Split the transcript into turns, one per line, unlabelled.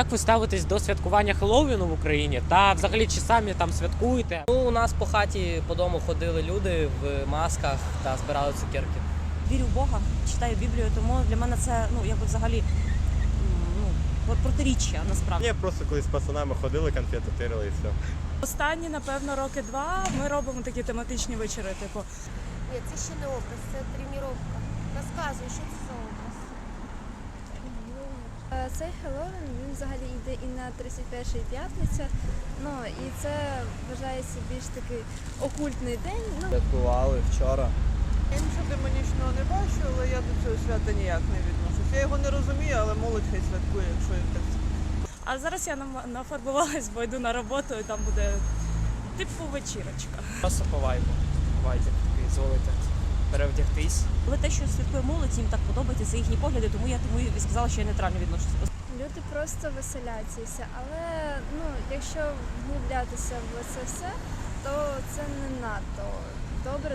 Як ви ставитесь до святкування Хеллоуіну в Україні? Та взагалі чи самі там святкуєте?
Ну, у нас по хаті по дому ходили люди в масках та збирали цукерки.
вірю в Бога, читаю Біблію, тому для мене це ну якби взагалі ну, протиріччя насправді.
Ні, просто коли з пацанами ходили, конфети тирили і все.
Останні, напевно, роки два ми робимо такі тематичні вечори. Типу,
Ні, це ще не образ, це тренування. Розказуй, що це
Цей Хеллоуін він взагалі йде і на 31 п'ятниця. Ну і це вважається більш такий окультний день. Ну
Святкували вчора.
Я нічого демонічного не бачу, але я до цього свята ніяк не відношусь. Я його не розумію, але молодь хай святкує, якщо їм так.
а зараз я нам- нафарбувалась, бо йду на роботу, і там буде типу вечірочка.
Просто по вайбу. Вайбі такий, зволити перевдягтись.
Але те, що святкує молодь, їм так подобається, це їхні погляди, тому я тому і сказала, що я нейтрально відношусь.
люди просто веселяться. Але ну, якщо вглублятися в це все, то це не надто добре.